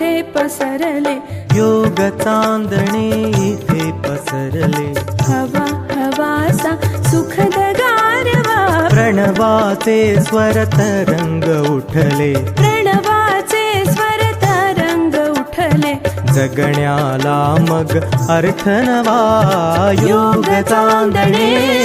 इथे पसरले. योग चांदणे इथे पसरले. हवा हवासा सुखद गारवा. प्रणवाचे स्वर तरंग उठले. प्रणवाचे स्वर तरंग उठले. जगण्याला मग अर्थ नवा. योग चांदणे.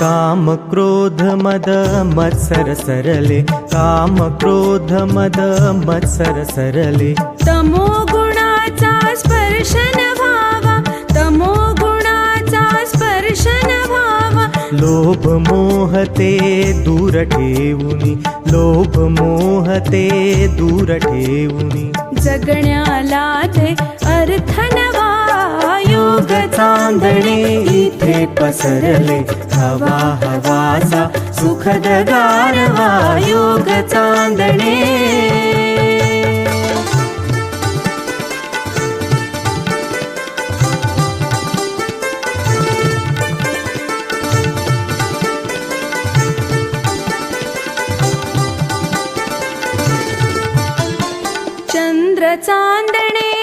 काम क्रोध मद मत्सर सरले. काम क्रोध मद मत्सर सरले. तमो गुणाचा स्पर्शन व्हावा तमो गुणाचा स्पर्शन व्हावा लोभ मोह ते दूर ठेवुनी. लोभ मोह ते दूर ठेवुनी. जगण्याला ते चांदणे इथे पसरले. हवा हवासा सुखद गारवा योग चांदणे. चंद्र चांदणे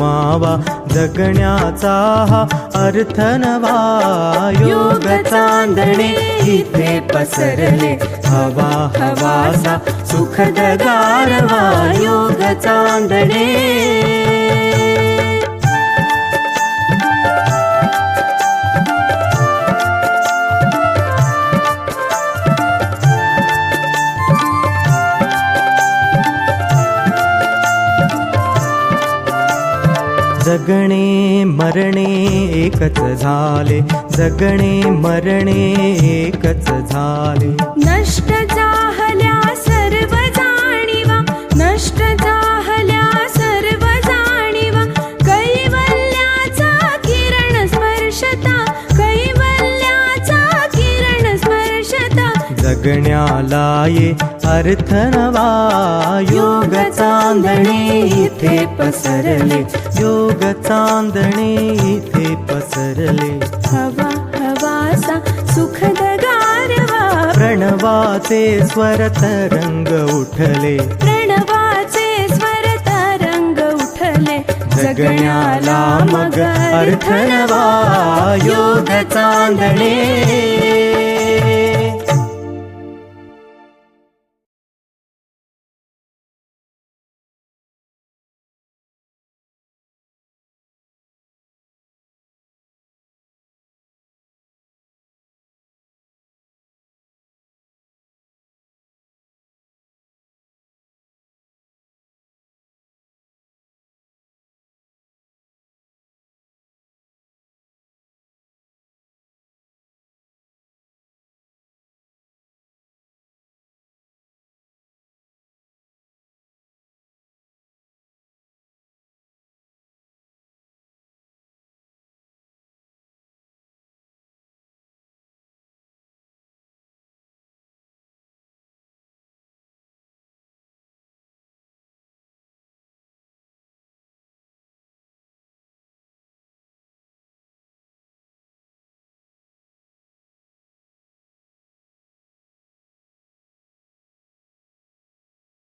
मावा जगण्याचा हा अर्थ नवा. योग चांदणे इथे पसरले. हवा हवासा सुखद गारवा. योग चांदणे. जगणे मरणे एकच झाले. जगणे मरणे एकच झाले. नष्ट जाहल्या जगण्याला ये अर्थ नवा योग चांदणे इथे पसरले योग चांदणे इथे पसरले. हवा हवासा सुखद गारवा प्रणवाचे स्वर तरंग उठले. प्रणवाचे स्वर तरंग उठले. जगण्याला मग अर्थ नवा योग चांदणे